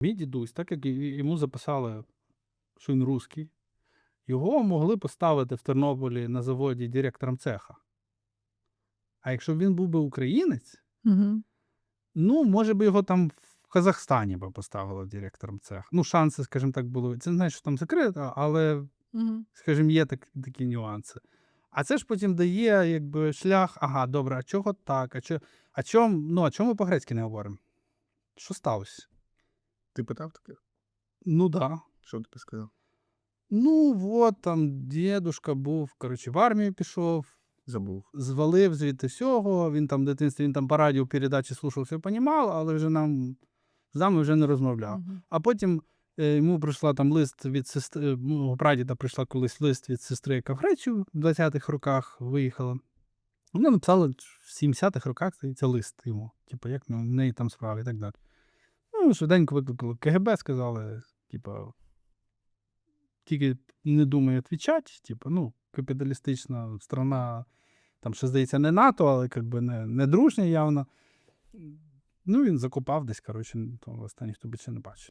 Мій дідусь, так як йому записали, що він русський, його могли поставити в Тернополі на заводі директором цеха. А якщо б він був би українець, Угу. ну, може би його там в Казахстані би поставили директором цеха. Ну, шанси, скажімо так, були. Це не значить, що там закрито, але, Угу. скажімо, є так, такі нюанси. А це ж потім дає якби, шлях, ага, добре, а чого так? А, чо, а, чом, ну, а чому ми по-грецьки не говоримо? Що сталося? Ти питав таке? Ну так. Да. Що ти сказав? Ну, от там дідушка був, коротше, в армію пішов, Забув. звалив звідти всього. Він там в дитинстві він там по радіо передачі слухав, все понімав, але вже нам з нами вже не розмовляв. Угу. А потім е, йому прийшла там лист від сестри, мого прадіда прийшла колись лист від сестри, яка в Грецію в 20-х роках виїхала. Вона написала в 70-х роках здається, лист йому, типу, як ну, в неї там справи і так далі. Ну, швиденько викликали КГБ, сказали, типу, тільки не думай відповідати, типу, ну, капіталістична страна, там ще здається, не НАТО, але якби не, не дружня явно. Ну, він закопав десь, коротше, останніх хто більше не бачив.